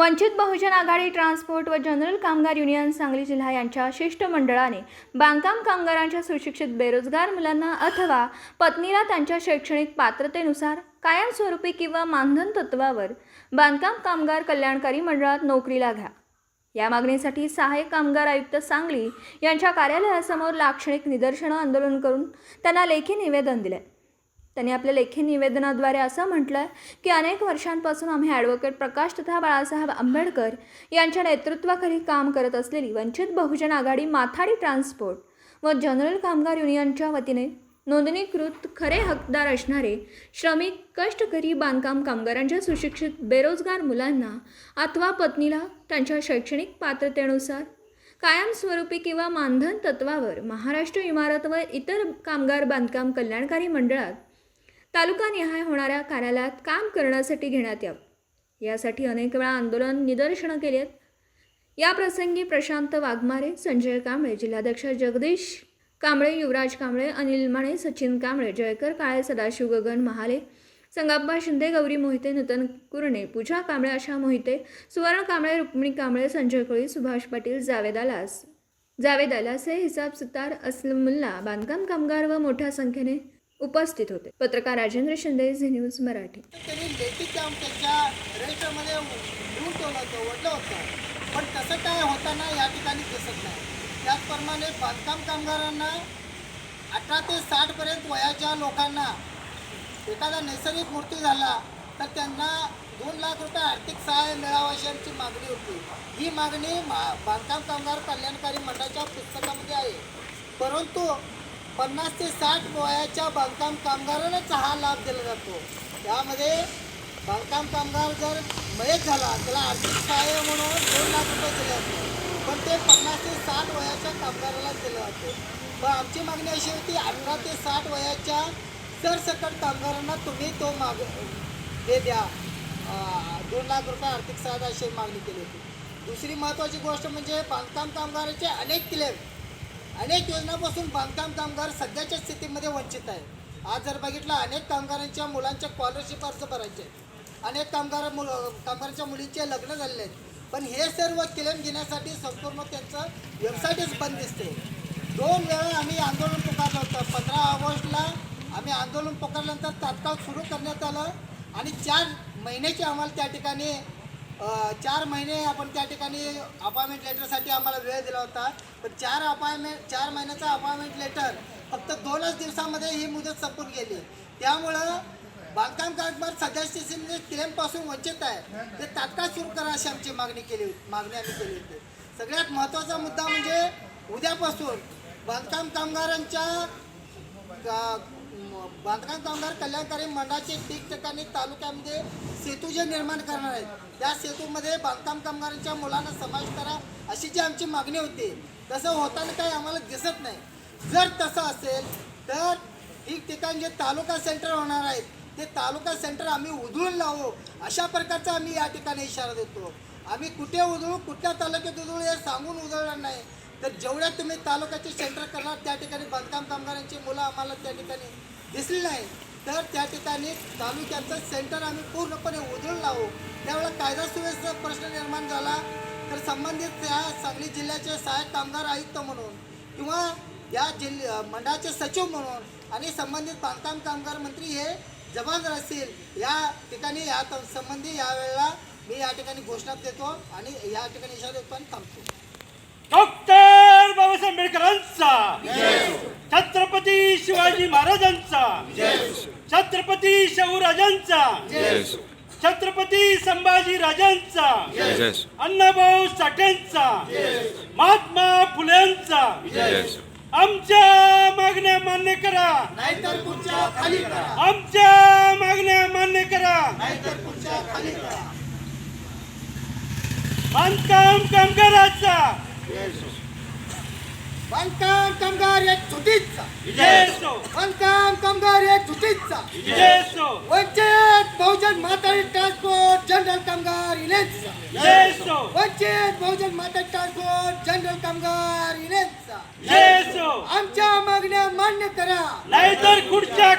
वंचित Bahujan Aghadi transport व general कामगार union Sangli जिल्हा यांच्या शिष्टमंडळाने बांधकाम कामगारांच्या सुशिक्षित बेरोजगार मुलांना अथवा पत्नीला त्यांच्या शैक्षणिक पात्रतेनुसार कायमस्वरूपी किंवा मानधन तत्वावर बांधकाम कामगार कल्याणकारी मंडळात नोकरीला घ्या. या मागणीसाठी सहाय्यक कामगार आयुक्त सांगली यांच्या कार्यालयासमोर लाक्षणिक निदर्शनं आंदोलन करून त्यांना लेखी निवेदन दिले. त्यांनी आपल्या लेखी निवेदनाद्वारे असं म्हटलं आहे की अनेक वर्षांपासून आम्ही ॲडव्होकेट प्रकाश तथा बाळासाहेब आंबेडकर यांच्या नेतृत्वाखाली काम करत असलेली वंचित बहुजन आघाडी माथाडी ट्रान्सपोर्ट व जनरल कामगार युनियनच्या वतीने नोंदणीकृत खरे हकदार असणारे श्रमिक कष्टकरी बांधकाम कामगारांच्या सुशिक्षित बेरोजगार मुलांना अथवा पत्नीला त्यांच्या शैक्षणिक पात्रतेनुसार कायमस्वरूपी किंवा मानधन तत्वावर महाराष्ट्र इमारत व इतर कामगार बांधकाम कल्याणकारी मंडळात तालुकानिहाय होणाऱ्या कार्यालयात काम करण्यासाठी घेण्यात यावं. यासाठी अनेक वेळा आंदोलन निदर्शनं केली आहेत या प्रसंगी प्रशांत वाघमारे संजय कांबळे जिल्हाध्यक्ष जगदीश कांबळे युवराज कांबळे अनिल माने सचिन कांबळे जयकर काळे सदाशिव गगन महाले संगाप्पा शिंदे गौरी मोहिते नूतन कुरणे पूजा कांबळे आशा मोहिते सुवर्ण कांबळे रुक्मिणी कांबळे संजय कोळी सुभाष पाटील जावेद आलास जावेद आलासे हिसाब सुतार असलम मुल्ला बांधकाम कामगार व मोठ्या संख्येने उपस्थित होते. पत्रकार राजेंद्र शिंदे झी न्यूज मराठी. त्यांनी लेखी काम त्यांच्या रजिस्टरमध्ये होतं होतं. पण तसं काय होताना या ठिकाणी दिसत नाही. त्याचप्रमाणे बांधकाम कामगारांना अठरा ते साठपर्यंत वयाच्या लोकांना एखादा नैसर्गिक मृत्यू झाला तर त्यांना दोन लाख रुपये आर्थिक सहाय्य मिळावं अशी आमची मागणी होती. ही मागणी मा बांधकाम कामगार कल्याणकारी मंडळाच्या पुस्तकामध्ये आहे. परंतु पन्नास ते साठ वयाच्या बांधकाम कामगारांनाच हा लाभ दिला जातो. त्यामध्ये बांधकाम कामगार जर मयत झाला त्याला आर्थिक सहाय्य म्हणून दोन लाख रुपये दिले जाते. पण ते पन्नास ते साठ वयाच्या कामगाराला दिलं जाते. पण आमची मागणी अशी होती अठरा ते साठ वयाच्या सरसकट कामगारांना तुम्ही तो माग हे द्या. दोन लाख रुपये आर्थिक सहायता अशी मागणी केली होती. दुसरी महत्त्वाची गोष्ट म्हणजे बांधकाम कामगाराचे अनेक क्लेम. अनेक योजनापासून बांधकाम कामगार सध्याच्या स्थितीमध्ये वंचित आहे आज जर बघितलं अनेक कामगारांच्या मुलांच्या स्कॉलरशिप अर्ज भरायचे आहेत. अनेक कामगार मुल कामगारांच्या मुलींचे लग्न झालेले आहेत. पण हे सर्व क्लेम घेण्यासाठी संपूर्ण त्यांचं वेबसाईटच बंद दिसते. दोन वेळा आम्ही आंदोलन पुकारलं होतं. पंधरा ऑगस्टला आम्ही आंदोलन पुकारल्यानंतर तात्काळ सुरू करण्यात आलं आणि चार महिन्याची आम्हाला त्या ठिकाणी चार महिने आपण त्या ठिकाणी अपॉइंटमेंट लेटरसाठी आम्हाला वेळ दिला होता. पण चार अपॉइंटमेंट चार महिन्याचा अपॉइंटमेंट लेटर फक्त दोनच दिवसामध्ये ही मुदत संपून गेली. त्यामुळं बांधकाम कामगार सदस्य क्लेमपासून वंचित आहे. ते तात्काळ सुरू करा अशी आमची मागणी केली होती मागणी आम्ही केली होती. सगळ्यात महत्त्वाचा मुद्दा म्हणजे उद्यापासून बांधकाम कामगारांच्या बांधकाम कामगार कल्याणकारी मंडळाचे ठिकठिकाणी तालुक्यामध्ये सेतू जे निर्माण करणार आहेत त्या सेतूमध्ये बांधकाम कामगारांच्या मुलांना समावेश करा अशी जी आमची मागणी होती. तसं होताना काही आम्हाला दिसत नाही. जर तसं असेल तर ठिकठिकाणी जे तालुका सेंटर होणार आहेत ते तालुका सेंटर आम्ही उधळून लावू अशा प्रकारचा आम्ही या ठिकाणी इशारा देतो. आम्ही कुठे उधळू कुठल्या तालुक्यात उधळू हे सांगून उधळणार नाही. तर जेवढ्या तुम्ही तालुक्याचे सेंटर करणार त्या ठिकाणी कामगारांची मुलं आम्हाला त्या ठिकाणी दिसली नाही. तर त्या ठिकाणी तालुक्याचं सेंटर आम्ही पूर्णपणे उधळून लावू त्यावेळेला कायदा सुव्यवस्थेचा प्रश्न निर्माण झाला. तर संबंधित त्या सांगली जिल्ह्याचे सहाय्यक कामगार आयुक्त म्हणून किंवा या जिल्ह्या मंडळाचे सचिव म्हणून आणि संबंधित बांधकाम कामगार मंत्री हे जबाबदार असतील या ठिकाणी या संबंधी यावेळेला मी या ठिकाणी घोषणा देतो आणि या ठिकाणी इशारा आणि थांबतो. डॉक्टर बाबासाहेब आंबेडकरांचा. छत्रपती शिवाजी महाराजांचा. छत्रपती शाहूराजांचा. छत्रपती संभाजी राजांचा. अण्णाभाऊ साठ्यांचा महात्मा फुलेंचा. आमच्या मागण्या मान्य करा. नाहीतर पुढच्या खाली करा. आमच्या मागण्या मान्य करा. नाहीतर पुढच्या खाली करा. बांधकाम कामगाराचा. बांधकाम कामगार एक असो बांधकाम कामगार एक असो वंचित बहुजन म्हातारी ट्रान्सपोर्ट जनरल कामगार इलेक्ट्रा वंचित बहुजन म्हातारी ट्रान्सपोर्ट जनरल कामगार इलेक्ट्रा आमच्या मागण्या मान्य करा. नाहीतर खुर्च्या